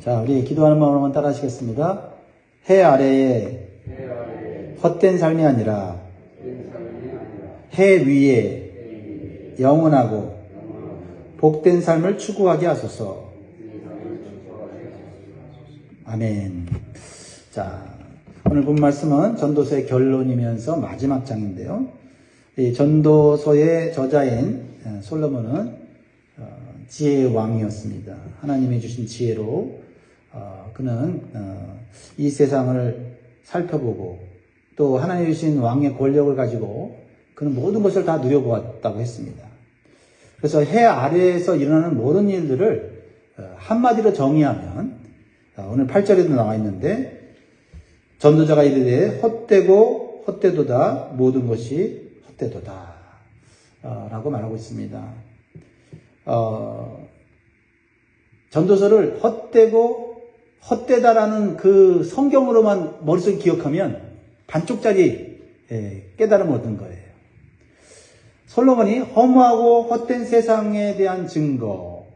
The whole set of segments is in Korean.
자, 우리 기도하는 마음으로 한번 따라 하시겠습니다. 해 아래에 헛된 삶이 아니라 해 위에 영원하고 복된 삶을 추구하게 하소서. 아멘. 자, 오늘 본 말씀은 전도서의 결론이면서 마지막 장인데요. 이 전도서의 저자인 어, 솔로몬은 어, 지혜의 왕이었습니다. 하나님이 주신 지혜로 어, 그는 어, 이 세상을 살펴보고 또 하나님이 주신 왕의 권력을 가지고 그는 모든 것을 다 누려보았다고 했습니다. 그래서 해 아래에서 일어나는 모든 일들을 어, 한마디로 정의하면 어, 오늘 8절에도 나와 있는데 전도자가 이르되 헛되고 헛되도다 모든 것이 헛되도다 어, 라고 말하고 있습니다. 어, 전도서를 헛되고 헛되다라는 그 성경으로만 머릿속에 기억하면 반쪽짜리 예, 깨달음을 얻은 거예요. 솔로몬이 허무하고 헛된 세상에 대한 증거,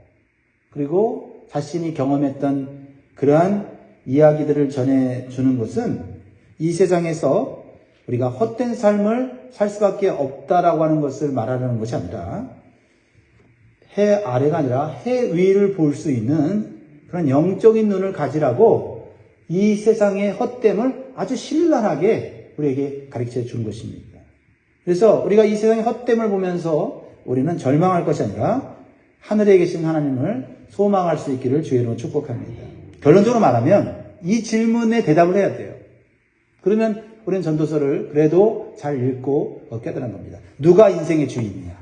그리고 자신이 경험했던 그러한 이야기들을 전해주는 것은 이 세상에서 우리가 헛된 삶을 살 수밖에 없다라고 하는 것을 말하려는 것이 아니라 해 아래가 아니라 해 위를 볼 수 있는 그런 영적인 눈을 가지라고 이 세상의 헛됨을 아주 신랄하게 우리에게 가르쳐 준 것입니다. 그래서 우리가 이 세상의 헛됨을 보면서 우리는 절망할 것이 아니라 하늘에 계신 하나님을 소망할 수 있기를 주의로 축복합니다. 결론적으로 말하면 이 질문에 대답을 해야 돼요. 그러면 우리는 전도서를 그래도 잘 읽고 깨달은 겁니다. 누가 인생의 주인이냐?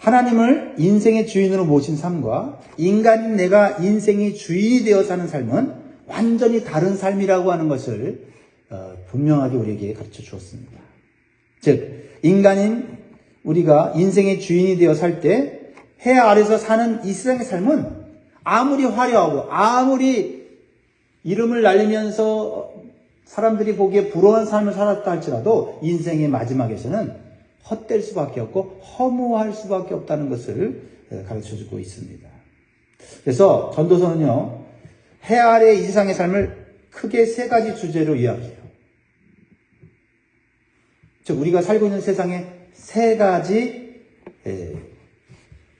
네. 하나님을 인생의 주인으로 모신 삶과 인간인 내가 인생의 주인이 되어 사는 삶은 완전히 다른 삶이라고 하는 것을 어, 분명하게 우리에게 가르쳐 주었습니다. 즉, 인간인 우리가 인생의 주인이 되어 살 때 해 아래서 사는 이 세상의 삶은 아무리 화려하고 아무리 이름을 날리면서 사람들이 보기에 부러운 삶을 살았다 할지라도 인생의 마지막에서는 헛될 수밖에 없고 허무할 수밖에 없다는 것을 가르쳐 주고 있습니다. 그래서 전도서는요, 해 아래 이 세상의 삶을 크게 세 가지 주제로 이야기해요. 즉, 우리가 살고 있는 세상에 세 가지,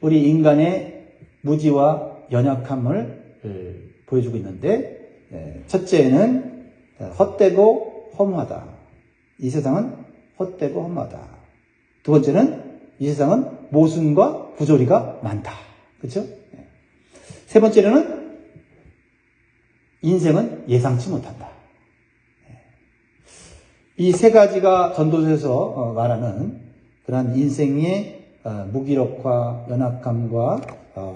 우리 인간의 무지와 연약함을 보여주고 있는데, 첫째는 헛되고 허무하다. 이 세상은 헛되고 허무하다. 두 번째는 이 세상은 모순과 부조리가 많다. 그렇죠? 세 번째로는 인생은 예상치 못한다. 이 세 가지가 전도서에서 말하는 그러한 인생의 무기력과 연약함과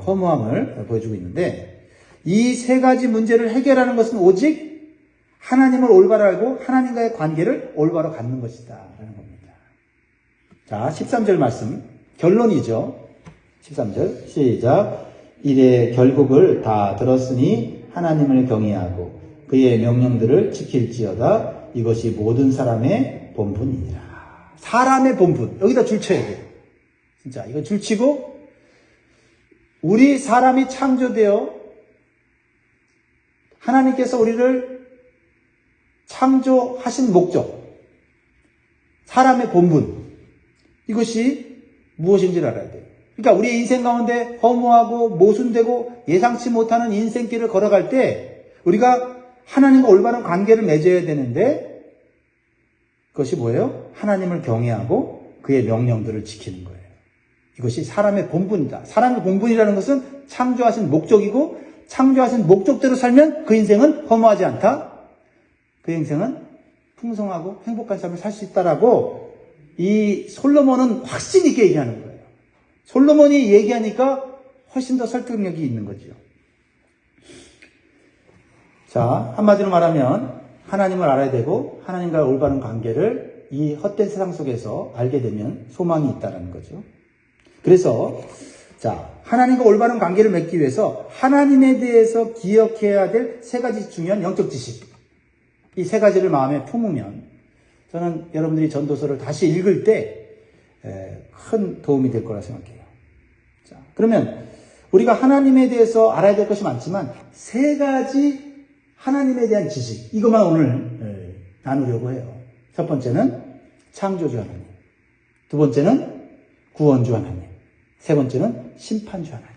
허무함을 보여주고 있는데 이 세 가지 문제를 해결하는 것은 오직 하나님을 올바로 알고 하나님과의 관계를 올바로 갖는 것이다. 라는 겁니다. 자, 13절 말씀. 결론이죠. 13절. 시작. 이래 결국을 다 들었으니 하나님을 경외하고 그의 명령들을 지킬지어다. 이것이 모든 사람의 본분이니라. 사람의 본분. 여기다 줄 쳐야 돼요. 진짜. 이거 줄 치고 우리 사람이 창조되어 하나님께서 우리를 창조하신 목적, 사람의 본분, 이것이 무엇인지를 알아야 돼요. 그러니까 우리의 인생 가운데 허무하고 모순되고 예상치 못하는 인생길을 걸어갈 때 우리가 하나님과 올바른 관계를 맺어야 되는데 그것이 뭐예요? 하나님을 경외하고 그의 명령들을 지키는 거예요. 이것이 사람의 본분이다. 사람의 본분이라는 것은 창조하신 목적이고 창조하신 목적대로 살면 그 인생은 허무하지 않다. 그 인생은 풍성하고 행복한 삶을 살 수 있다라고 이 솔로몬은 확신 있게 얘기하는 거예요. 솔로몬이 얘기하니까 훨씬 더 설득력이 있는 거죠. 자, 한마디로 말하면 하나님을 알아야 되고 하나님과의 올바른 관계를 이 헛된 세상 속에서 알게 되면 소망이 있다는 거죠. 그래서 자, 하나님과 올바른 관계를 맺기 위해서 하나님에 대해서 기억해야 될 세 가지 중요한 영적 지식. 이 세 가지를 마음에 품으면 저는 여러분들이 전도서를 다시 읽을 때 큰 도움이 될 거라 생각해요. 자, 그러면 우리가 하나님에 대해서 알아야 될 것이 많지만 세 가지 하나님에 대한 지식 이것만 오늘 예, 나누려고 해요. 첫 번째는 창조주 하나님, 두 번째는 구원주 하나님, 세 번째는 심판주 하나님.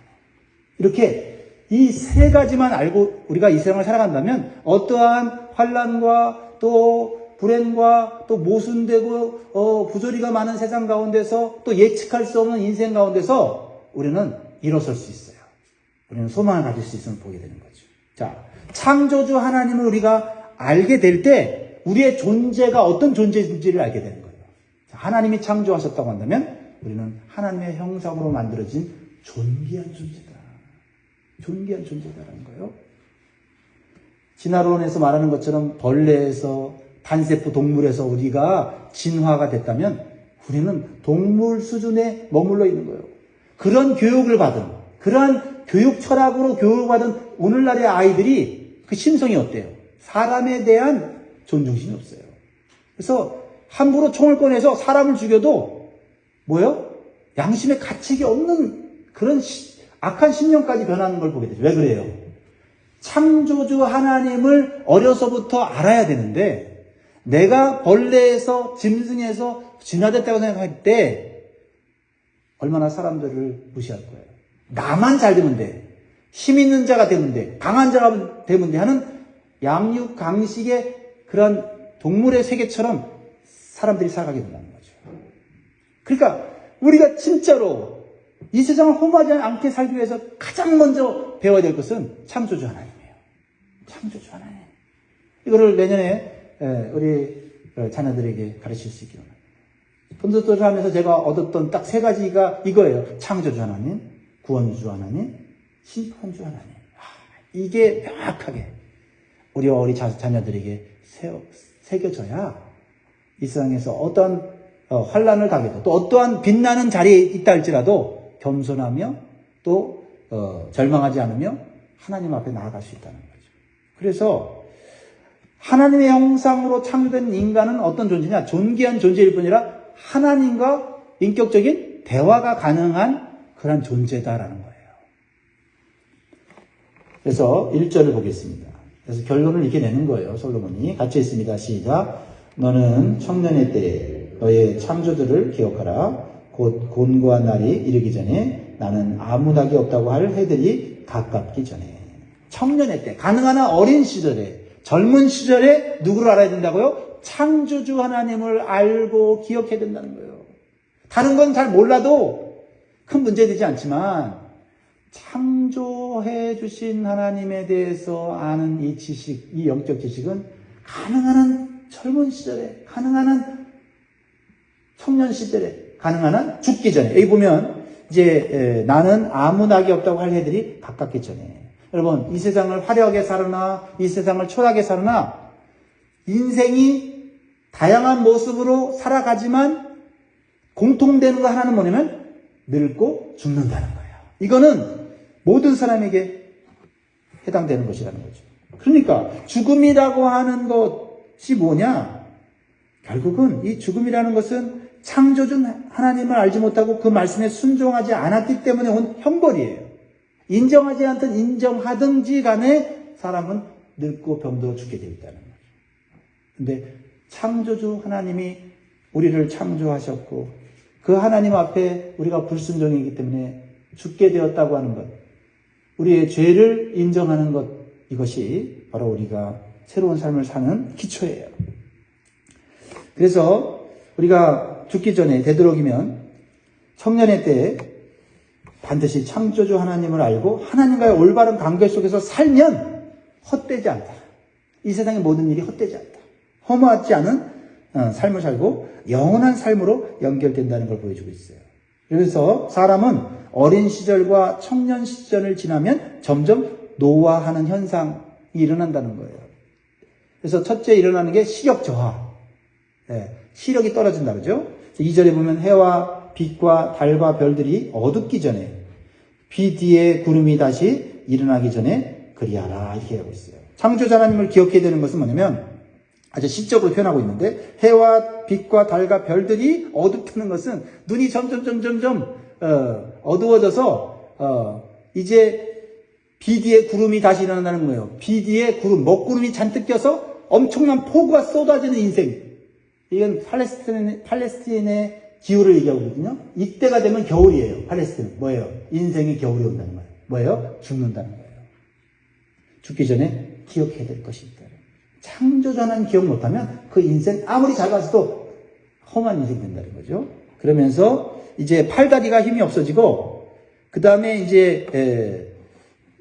이렇게 이 세 가지만 알고 우리가 이 세상을 살아간다면 어떠한 환란과 또 불행과 또 모순되고 어, 부조리가 많은 세상 가운데서 또 예측할 수 없는 인생 가운데서 우리는 일어설 수 있어요. 우리는 소망을 가질 수 있음을 보게 되는 거죠. 자, 창조주 하나님을 우리가 알게 될 때 우리의 존재가 어떤 존재인지를 알게 되는 거예요. 자, 하나님이 창조하셨다고 한다면 우리는 하나님의 형상으로 만들어진 존귀한 존재다. 존귀한 존재다라는 거예요. 진화론에서 말하는 것처럼 벌레에서 단세포 동물에서 우리가 진화가 됐다면 우리는 동물 수준에 머물러 있는 거예요. 그런 교육을 받은 그러한 교육 철학으로 교육받은 오늘날의 아이들이 그 심성이 어때요? 사람에 대한 존중심이 없어요. 그래서 함부로 총을 꺼내서 사람을 죽여도 뭐요? 양심의 가책이 없는 그런 시- 악한 신념까지 변하는 걸 보게 되죠. 왜 그래요? 창조주 하나님을 어려서부터 알아야 되는데 내가 벌레에서 짐승에서 진화됐다고 생각할 때 얼마나 사람들을 무시할 거예요. 나만 잘 되면 돼. 힘 있는 자가 되면 돼. 강한 자가 되면 돼. 하는 양육, 강식의 그런 동물의 세계처럼 사람들이 살아가게 된다는 거죠. 그러니까 우리가 진짜로 이 세상을 험하지 않게 살기 위해서 가장 먼저 배워야 될 것은 창조주 하나님이에요. 창조주 하나님. 이거를 내년에 에, 우리 어, 자녀들에게 가르칠 수 있기를 원합니다. 본도를 하면서 제가 얻었던 딱 세 가지가 이거예요. 창조주 하나님, 구원주 하나님, 심판주 하나님. 아, 이게 명확하게 우리 어리 자, 자녀들에게 세워, 새겨져야 이 세상에서 어떠한 어, 환란을 당해도 또 어떠한 빛나는 자리에 있다 할지라도 겸손하며 또 어, 절망하지 않으며 하나님 앞에 나아갈 수 있다는 거죠. 그래서 하나님의 형상으로 창조된 인간은 어떤 존재냐? 존귀한 존재일 뿐이라 하나님과 인격적인 대화가 가능한 그런 존재다라는 거예요. 그래서 1절을 보겠습니다. 그래서 결론을 이렇게 내는 거예요. 솔로몬이 같이 있습니다. 시작. 너는 청년의 때에 너의 창조들을 기억하라. 곧 곤고한 날이 이르기 전에 나는 아무 낙이 없다고 할 해들이 가깝기 전에. 청년의 때, 가능한 한 어린 시절에, 젊은 시절에 누구를 알아야 된다고요? 창조주 하나님을 알고 기억해야 된다는 거예요. 다른 건 잘 몰라도 큰 문제 되지 않지만, 창조해 주신 하나님에 대해서 아는 이 지식, 이 영적 지식은 가능한 한 젊은 시절에, 가능한 한 청년 시절에, 가능한 한 죽기 전에. 여기 보면, 이제, 에, 나는 아무 낙이 없다고 할 해들이 가깝기 전에. 여러분, 이 세상을 화려하게 살으나, 이 세상을 초라하게 살으나, 인생이 다양한 모습으로 살아가지만, 공통되는 거 하나는 뭐냐면, 늙고 죽는다는 거예요. 이거는 모든 사람에게 해당되는 것이라는 거죠. 그러니까, 죽음이라고 하는 것이 뭐냐? 결국은 이 죽음이라는 것은 창조준 하나님을 알지 못하고 그 말씀에 순종하지 않았기 때문에 온 형벌이에요. 인정하지 않든 인정하든지 간에 사람은 늙고 병들어 죽게 되어 있다는 거죠. 근데 창조주 하나님이 우리를 창조하셨고 그 하나님 앞에 우리가 불순종이기 때문에 죽게 되었다고 하는 것, 우리의 죄를 인정하는 것, 이것이 바로 우리가 새로운 삶을 사는 기초예요. 그래서 우리가 죽기 전에 되도록이면 청년의 때에 반드시 창조주 하나님을 알고 하나님과의 올바른 관계 속에서 살면 헛되지 않다. 이 세상의 모든 일이 헛되지 않다. 허무하지 않은 어, 삶을 살고 영원한 삶으로 연결된다는 걸 보여주고 있어요. 그래서 사람은 어린 시절과 청년 시절을 지나면 점점 노화하는 현상이 일어난다는 거예요. 그래서 첫째 일어나는 게 시력 저하. 네, 시력이 떨어진다 그러죠? 2절에 보면 해와 빛과 달과 별들이 어둡기 전에 비 뒤에 구름이 다시 일어나기 전에 그리하라 이렇게 하고 있어요. 창조자 하나님을 기억해야 되는 것은 뭐냐면 아주 시적으로 표현하고 있는데 해와 빛과 달과 별들이 어둡다는 것은 눈이 점점 점점 점 어, 어두워져서 어, 이제 비디에 구름이 다시 일어난다는 거예요. 비디에 구름, 먹구름이 잔뜩 껴서 엄청난 폭우가 쏟아지는 인생. 이건 팔레스타인, 팔레스타인의 기후를 얘기하고 있거든요. 이때가 되면 겨울이에요. 팔레스타인. 뭐예요? 인생의 겨울이 온다는 거예요. 뭐예요? 죽는다는 거예요. 죽기 전에 기억해야 될 것이 있다. 창조전환 기억 못하면 그 인생 아무리 잘 가서도 험한 인생 된다는 거죠. 그러면서 이제 팔다리가 힘이 없어지고 그 다음에 이제 에,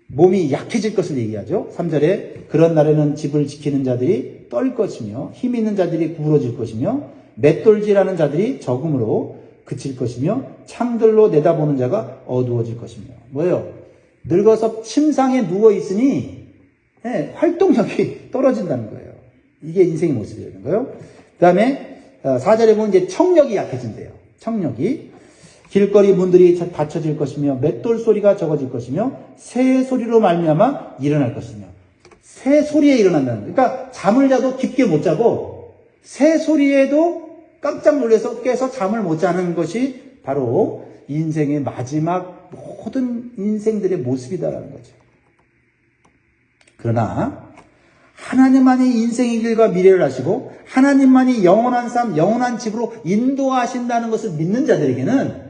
몸이 약해질 것을 얘기하죠. 3절에 그런 날에는 집을 지키는 자들이 떨 것이며 힘 있는 자들이 구부러질 것이며 맷돌질하는 자들이 적음으로 그칠 것이며 창들로 내다보는 자가 어두워질 것이며 뭐예요? 늙어서 침상에 누워 있으니 예, 활동력이 떨어진다는 거예요. 이게 인생의 모습이라는 거예요. 그 다음에 4절에 보면 이제 청력이 약해진대요. 청력이 길거리 문들이 닫혀질 것이며 맷돌 소리가 적어질 것이며 새 소리로 말미암아 일어날 것이며 새 소리에 일어난다는 거예요. 그러니까 잠을 자도 깊게 못 자고 새 소리에도 깜짝 놀라서 깨서 잠을 못 자는 것이 바로 인생의 마지막 모든 인생들의 모습이다라는 거죠. 그러나 하나님만이 인생의 길과 미래를 하시고 하나님만이 영원한 삶, 영원한 집으로 인도하신다는 것을 믿는 자들에게는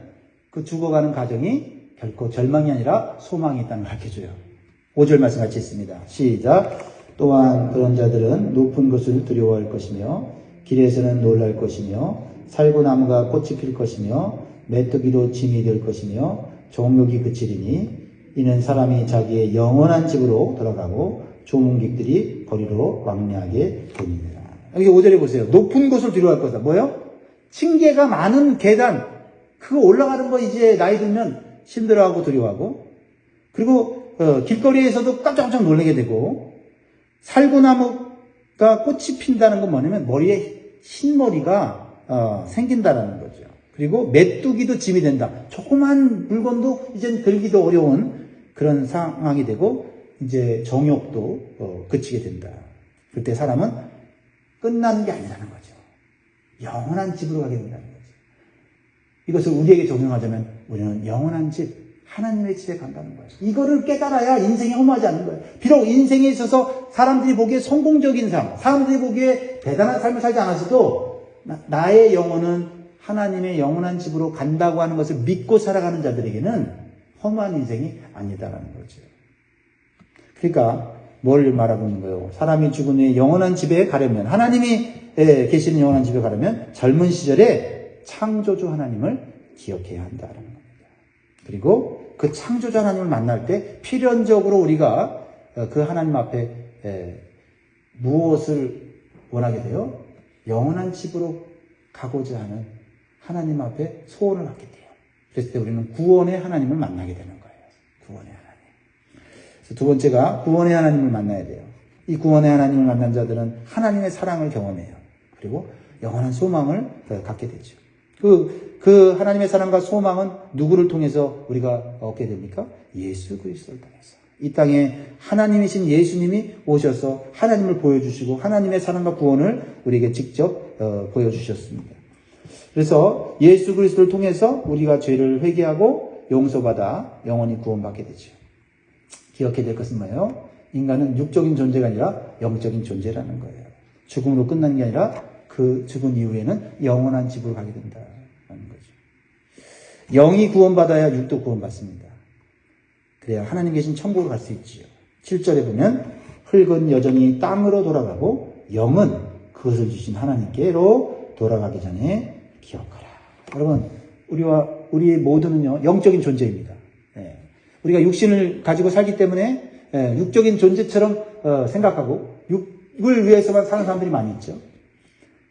그 죽어가는 가정이 결코 절망이 아니라 소망이 있다는 걸 가르쳐줘요. 5절 말씀 같이 있습니다. 시작. 또한 그런 자들은 높은 것을 두려워할 것이며 길에서는 놀랄 것이며 살구나무가 꽃이 필 것이며 메뚜기도 짐이 될 것이며 종욕이 그치리니 이는 사람이 자기의 영원한 집으로 돌아가고 조문객들이 거리로 왕래하게 됩니다. 여기 5절에 보세요. 높은 곳을 두려워할 거다. 뭐요? 층계가 많은 계단, 그거 올라가는 거 이제 나이 들면 힘들어하고 두려워하고, 그리고 어, 길거리에서도 깜짝깜짝 놀라게 되고, 살구나무가 꽃이 핀다는 건 뭐냐면 머리에 흰 머리가 어, 생긴다라는 거죠. 그리고 메뚜기도 짐이 된다. 조그만 물건도 이젠 들기도 어려운 그런 상황이 되고 이제 정욕도 어, 그치게 된다. 그때 사람은 끝나는 게 아니라는 거죠. 영원한 집으로 가게 된다는 거죠. 이것을 우리에게 적용하자면 우리는 영원한 집, 하나님의 집에 간다는 거예요. 이거를 깨달아야 인생이 허무하지 않는 거예요. 비록 인생에 있어서 사람들이 보기에 성공적인 삶, 사람들이 보기에 대단한 삶을 살지 않았어도 나, 의 영혼은 하나님의 영원한 집으로 간다고 하는 것을 믿고 살아가는 자들에게는 허무한 인생이 아니다라는 거죠. 그러니까 뭘 말하고 있는 거예요? 사람이 죽은 후에 영원한 집에 가려면 하나님이 예, 계시는 영원한 집에 가려면 젊은 시절에 창조주 하나님을 기억해야 한다는 겁니다. 그리고 그 창조주 하나님을 만날 때 필연적으로 우리가 어, 그 하나님 앞에 예, 무엇을 원하게 돼요? 영원한 집으로 가고자 하는 하나님 앞에 소원을 갖게 돼요. 그랬을 때 우리는 구원의 하나님을 만나게 되는 거예요. 구원의 하나님. 두 번째가 구원의 하나님을 만나야 돼요. 이 구원의 하나님을 만난 자들은 하나님의 사랑을 경험해요. 그리고 영원한 소망을 갖게 되죠. 그, 그 하나님의 사랑과 소망은 누구를 통해서 우리가 얻게 됩니까? 예수 그리스도를 통해서. 이 땅에 하나님이신 예수님이 오셔서 하나님을 보여주시고 하나님의 사랑과 구원을 우리에게 직접 어, 보여주셨습니다. 그래서 예수 그리스도를 통해서 우리가 죄를 회개하고 용서받아 영원히 구원받게 되죠. 기억해야 될 것은 뭐예요? 인간은 육적인 존재가 아니라 영적인 존재라는 거예요. 죽음으로 끝나는 게 아니라 그 죽은 이후에는 영원한 집으로 가게 된다는 거죠. 영이 구원받아야 육도 구원받습니다. 그래야 하나님 계신 천국으로 갈 수 있지요. 7절에 보면 흙은 여전히 땅으로 돌아가고 영은 그것을 주신 하나님께로 돌아가기 전에 기억하라. 여러분, 우리와 우리 모두는요 영적인 존재입니다. 우리가 육신을 가지고 살기 때문에 예, 육적인 존재처럼 어, 생각하고 육을 위해서만 사는 사람들이 많이 있죠.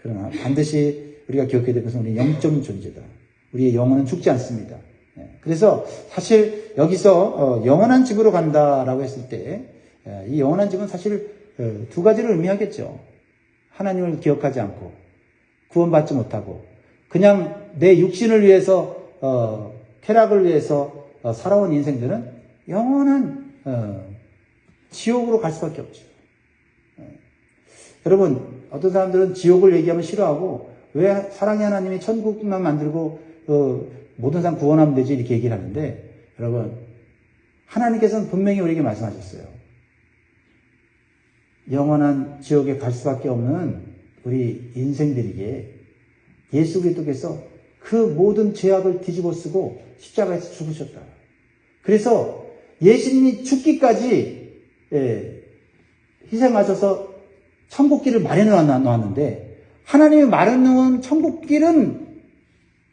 그러나 반드시 우리가 기억해야 될 것은 우리 영적인 존재다. 우리의 영혼은 죽지 않습니다. 예, 그래서 사실 여기서 어, 영원한 집으로 간다라고 했을 때이 예, 영원한 집은 사실 어, 두 가지를 의미하겠죠. 하나님을 기억하지 않고 구원받지 못하고 그냥 내 육신을 위해서 쾌락을 위해서 어, 살아온 인생들은 영원한 어, 지옥으로 갈 수밖에 없죠. 어. 여러분 어떤 사람들은 지옥을 얘기하면 싫어하고 왜 사랑의 하나님이 천국만 만들고 모든 사람 구원하면 되지 이렇게 얘기를 하는데 여러분 하나님께서는 분명히 우리에게 말씀하셨어요. 영원한 지옥에 갈 수밖에 없는 우리 인생들에게 예수 그리스도께서 그 모든 죄악을 뒤집어 쓰고 십자가에서 죽으셨다. 그래서 예수님이 죽기까지 예, 희생하셔서 천국길을 마련해 놓았는데 하나님이 마련해 놓은 천국길은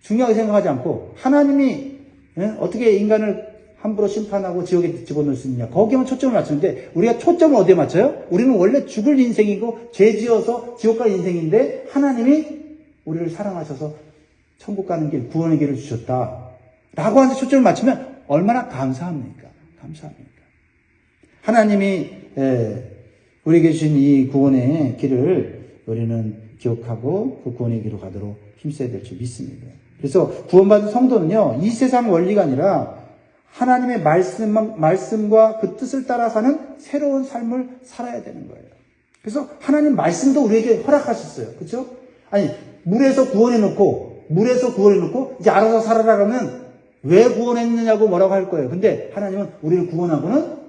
중요하게 생각하지 않고 하나님이 예, 어떻게 인간을 함부로 심판하고 지옥에 집어넣을 수 있느냐 거기에만 초점을 맞추는데 우리가 초점을 어디에 맞춰요? 우리는 원래 죽을 인생이고 죄 지어서 지옥 갈 인생인데 하나님이 우리를 사랑하셔서 천국 가는 길 구원의 길을 주셨다 라고 하는 초점을 맞추면 얼마나 감사합니까? 감사합니까? 하나님이 예, 우리에게 주신 이 구원의 길을 우리는 기억하고 그 구원의 길로 가도록 힘써야 될 줄 믿습니다. 그래서 구원받은 성도는요, 이 세상 원리가 아니라 하나님의 말씀, 말씀과 그 뜻을 따라 사는 새로운 삶을 살아야 되는 거예요. 그래서 하나님 말씀도 우리에게 허락하셨어요. 그렇죠? 아니, 물에서 구원해 놓고, 물에서 구원해 놓고, 이제 알아서 살아라 그러면 왜 구원했느냐고 뭐라고 할 거예요. 근데 하나님은 우리를 구원하고는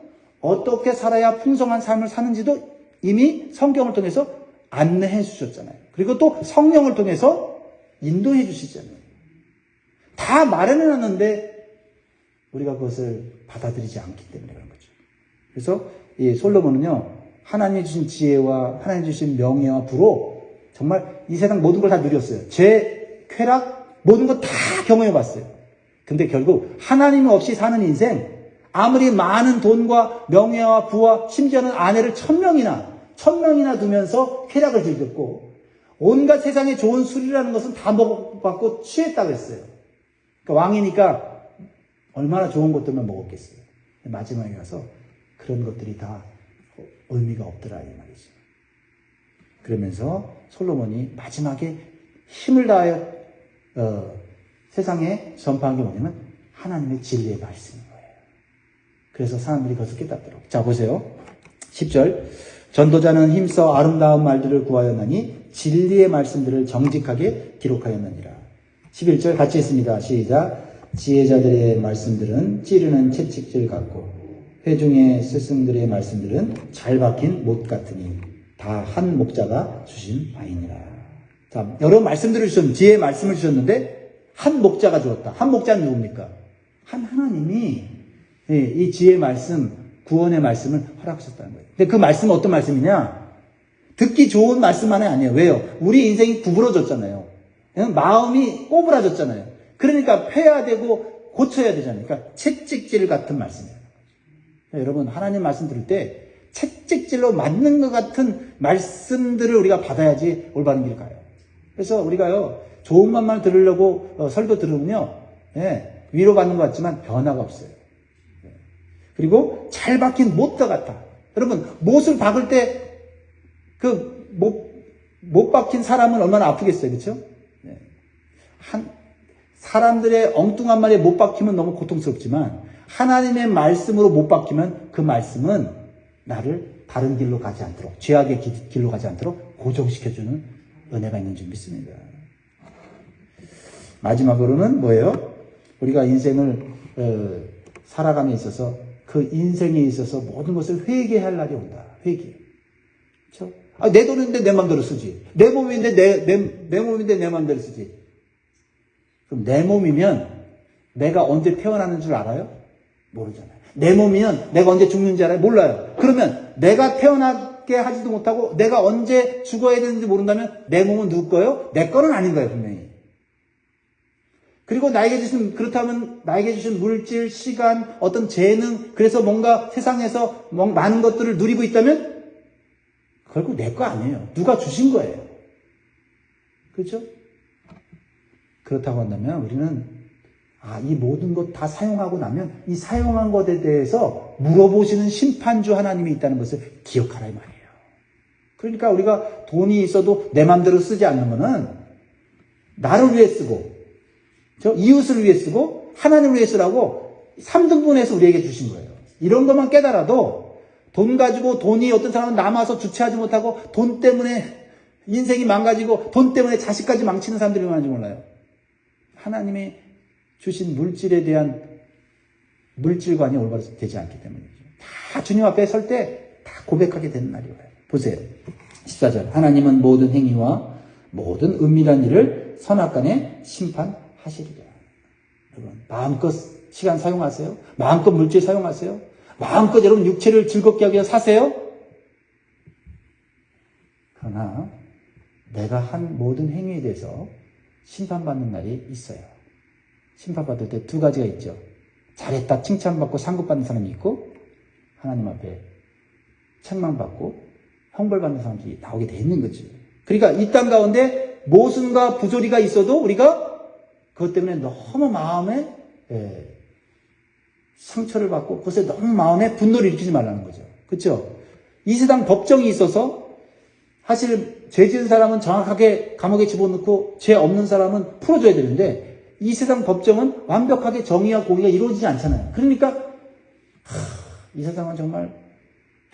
어떻게 살아야 풍성한 삶을 사는지도 이미 성경을 통해서 안내해 주셨잖아요. 그리고 또 성령을 통해서 인도해 주시잖아요. 다 마련해 놨는데 우리가 그것을 받아들이지 않기 때문에 그런 거죠. 그래서 이 솔로몬은요, 하나님이 주신 지혜와 하나님 주신 명예와 부로 정말 이 세상 모든 걸 다 누렸어요. 죄, 쾌락, 모든 거다 경험해 봤어요. 근데 결국 하나님 없이 사는 인생, 아무리 많은 돈과 명예와 부와 심지어는 아내를 천 명이나, 천 명이나 두면서 쾌락을 즐겼고, 온갖 세상에 좋은 술이라는 것은 다 먹어봤고 취했다고 했어요. 그러니까 왕이니까 얼마나 좋은 것들만 먹었겠어요. 마지막에 가서 그런 것들이 다 의미가 없더라 이 말이죠. 그러면서 솔로몬이 마지막에 힘을 다하여 어, 세상에 전파한 게 뭐냐면 하나님의 진리의 거예요. 그래서 사람들이 그것을 깨닫도록. 자 보세요. 10절 전도자는 힘써 아름다운 말들을 구하였나니 진리의 말씀들을 정직하게 기록하였느니라. 11절 같이 했습니다. 시작. 지혜자들의 말씀들은 찌르는 채찍질 같고 회중의 스승들의 말씀들은 잘 박힌 못 같으니 다 한 목자가 주신 바이니라. 자, 여러 말씀들을 주셨는데 지혜의 말씀을 주셨는데 한 목자가 주었다. 한 목자는 누굽니까? 한 하나님이 예, 이 지혜의 말씀, 구원의 말씀을 허락하셨다는 거예요. 근데 그 말씀은 어떤 말씀이냐? 듣기 좋은 말씀만이 아니에요. 왜요? 우리 인생이 구부러졌잖아요. 마음이 꼬부라졌잖아요. 그러니까 패야 되고 고쳐야 되잖아요. 그러니까 채찍질 같은 말씀이에요. 여러분 하나님 말씀 들을 때 채찍질로 맞는 것 같은 말씀들을 우리가 받아야지 올바른 길 가요. 그래서 우리가요 좋은 말만 들으려고 어, 설교 들으면요 예, 위로받는 것 같지만 변화가 없어요. 예. 그리고 잘 박힌 못과 같아. 여러분 못을 박을 때 그 못 못 박힌 사람은 얼마나 아프겠어요, 그렇죠? 예. 한 사람들의 엉뚱한 말에 못 박히면 너무 고통스럽지만 하나님의 말씀으로 못 박히면 그 말씀은 나를 다른 길로 가지 않도록 죄악의 길로 가지 않도록 고정시켜주는 은혜가 있는 줄 믿습니다. 마지막으로는 뭐예요? 우리가 인생을 어, 살아감에 있어서 그 인생에 있어서 모든 것을 회개할 날이 온다. 회개. 그렇죠? 아, 내 돈인데 내 마음대로 쓰지. 내 몸인데 내, 내, 내 몸인데 내 마음대로 쓰지. 그럼 내 몸이면 내가 언제 태어나는 줄 알아요? 모르잖아요. 내 몸이면 내가 언제 죽는 줄 알아요? 몰라요. 그러면 내가 태어나게 하지도 못하고 내가 언제 죽어야 되는지 모른다면 내 몸은 누구 거예요? 내 거는 아닌 거예요, 분명히. 그리고 나에게 주신, 그렇다면 나에게 주신 물질, 시간, 어떤 재능, 그래서 뭔가 세상에서 많은 것들을 누리고 있다면 결국 내 거 아니에요. 누가 주신 거예요. 그렇죠? 그렇다고 한다면 우리는 아, 이 모든 것 다 사용하고 나면 이 사용한 것에 대해서 물어보시는 심판주 하나님이 있다는 것을 기억하라 이 말이에요. 그러니까 우리가 돈이 있어도 내 마음대로 쓰지 않는 것은 나를 위해 쓰고 저 이웃을 위해 쓰고 하나님을 위해 쓰라고 3등분해서 우리에게 주신 거예요. 이런 것만 깨달아도 돈 가지고 돈이 어떤 사람은 남아서 주체하지 못하고 돈 때문에 인생이 망가지고 돈 때문에 자식까지 망치는 사람들이 많은지 몰라요. 하나님이 주신 물질에 대한 물질관이 올바로 되지 않기 때문이죠. 다 주님 앞에 설 때 다 고백하게 되는 날이 와요. 보세요. 14절. 하나님은 모든 행위와 모든 은밀한 일을 선악간에 심판 하시리라. 여러분, 마음껏 시간 사용하세요. 마음껏 물질 사용하세요. 마음껏 여러분 육체를 즐겁게 하기 위해 사세요. 그러나 내가 한 모든 행위에 대해서 심판받는 날이 있어요. 심판받을 때 두 가지가 있죠. 잘했다 칭찬받고 상급받는 사람이 있고 하나님 앞에 책망받고 형벌받는 사람들이 나오게 돼 있는 거지. 그러니까 이 땅 가운데 모순과 부조리가 있어도 우리가 그것 때문에 너무 마음에 예, 상처를 받고 그것에 너무 마음에 분노를 일으키지 말라는 거죠. 그렇죠? 이 세상 법정이 있어서 사실 죄 지은 사람은 정확하게 감옥에 집어넣고 죄 없는 사람은 풀어줘야 되는데 이 세상 법정은 완벽하게 정의와 공의가 이루어지지 않잖아요. 그러니까 하, 이 세상은 정말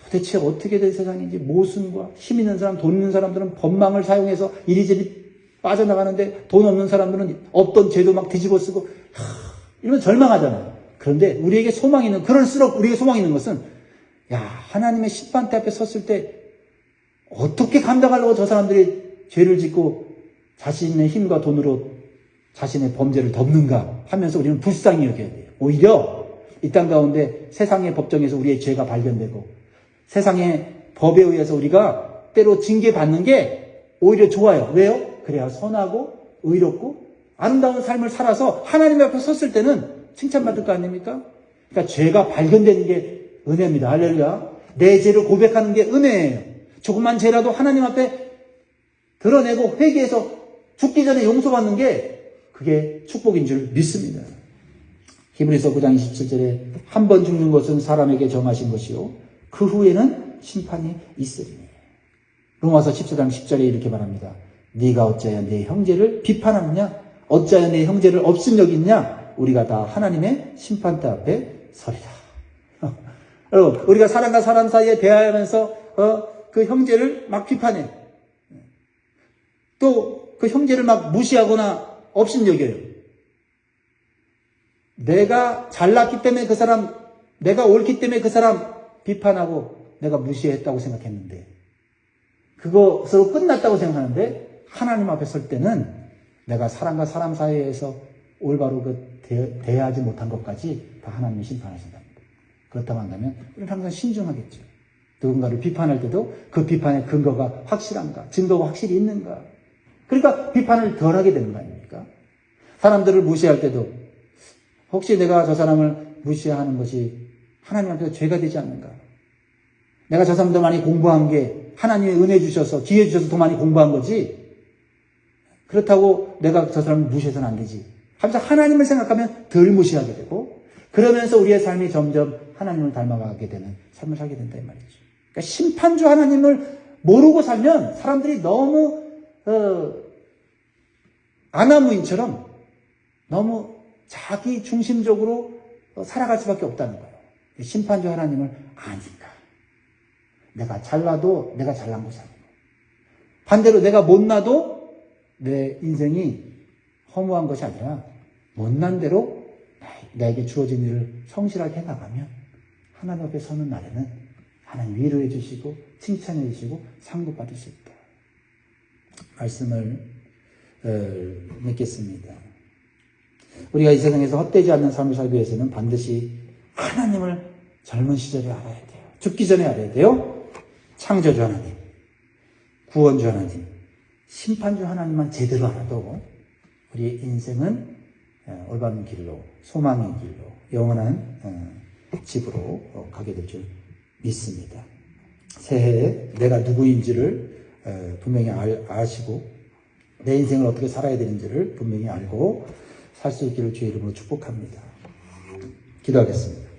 도대체 어떻게 된 세상인지 모순과 힘 있는 사람, 돈 있는 사람들은 법망을 사용해서 이리저리 빠져나가는데 돈 없는 사람들은 없던 죄도 막 뒤집어 쓰고 하, 이러면 절망하잖아요. 그런데 우리에게 소망이 있는 그럴수록 우리에게 소망이 있는 것은 야 하나님의 심판대 앞에 섰을 때 어떻게 감당하려고 저 사람들이 죄를 짓고 자신의 힘과 돈으로 자신의 범죄를 덮는가 하면서 우리는 불쌍히 여겨야 돼요. 오히려 이 땅 가운데 세상의 법정에서 우리의 죄가 발견되고 세상의 법에 의해서 우리가 때로 징계받는 게 오히려 좋아요. 왜요? 그래야 선하고 의롭고 아름다운 삶을 살아서 하나님 앞에 섰을 때는 칭찬받을 거 아닙니까? 그러니까 죄가 발견되는 게 은혜입니다. 할렐루야. 내 죄를 고백하는 게 은혜예요. 조금만 죄라도 하나님 앞에 드러내고 회개해서 죽기 전에 용서받는 게 그게 축복인 줄 믿습니다. 히브리서 9장 27절에 한 번 죽는 것은 사람에게 정하신 것이요 그 후에는 심판이 있으리니. 로마서 14장 10절에 이렇게 말합니다. 네가 어찌하여 내 형제를 비판하느냐? 어찌하여 내 형제를 없음 여기냐? 우리가 다 하나님의 심판대 앞에 서리라. 여러분, 우리가 사람과 사람 사이에 대화하면서 어, 그 형제를 막 비판해. 또 그 형제를 막 무시하거나 없음 여겨요. 내가 잘났기 때문에 그 사람, 내가 옳기 때문에 그 사람 비판하고 내가 무시했다고 생각했는데, 그것으로 끝났다고 생각하는데, 하나님 앞에 설 때는 내가 사람과 사람 사이에서 올바로 그 대, 대하지 못한 것까지 다 하나님이 심판하신답니다. 그렇다고 한다면, 우리는 항상 신중하겠죠. 누군가를 비판할 때도 그 비판의 근거가 확실한가, 증거가 확실히 있는가. 그러니까 비판을 덜 하게 되는 거 아닙니까? 사람들을 무시할 때도 혹시 내가 저 사람을 무시하는 것이 하나님 앞에서 죄가 되지 않는가? 내가 저 사람들 많이 공부한 게 하나님의 은혜 주셔서 기회 주셔서 더 많이 공부한 거지. 그렇다고 내가 저 사람을 무시해서는 안 되지. 하면서 하나님을 생각하면 덜 무시하게 되고 그러면서 우리의 삶이 점점 하나님을 닮아가게 되는 삶을 살게 된다 이 말이죠. 그러니까 심판주 하나님을 모르고 살면 사람들이 너무 어, 아나무인처럼 너무 자기 중심적으로 살아갈 수밖에 없다는 거예요. 심판주 하나님을 아니까. 내가 잘나도 내가 잘난 것이 아니고. 반대로 내가 못나도 내 인생이 허무한 것이 아니라 못난 대로 나에게 주어진 일을 성실하게 해나가면 하나님 앞에 서는 날에는 하나님 위로해 주시고 칭찬해 주시고 상급 받을 수 있다. 말씀을 어, 맺겠습니다. 우리가 이 세상에서 헛되지 않는 삶을 살기 위해서는 반드시 하나님을 젊은 시절에 알아야 돼요. 죽기 전에 알아야 돼요. 창조주 하나님, 구원주 하나님, 심판주 하나님만 제대로 알아도 우리 인생은 어, 올바른 길로, 소망의 길로, 영원한 어, 집으로 가게 될 줄 믿습니다. 새해에 내가 누구인지를 분명히 아시고 내 인생을 어떻게 살아야 되는지를 분명히 알고 살 수 있기를 주의 이름으로 축복합니다. 기도하겠습니다.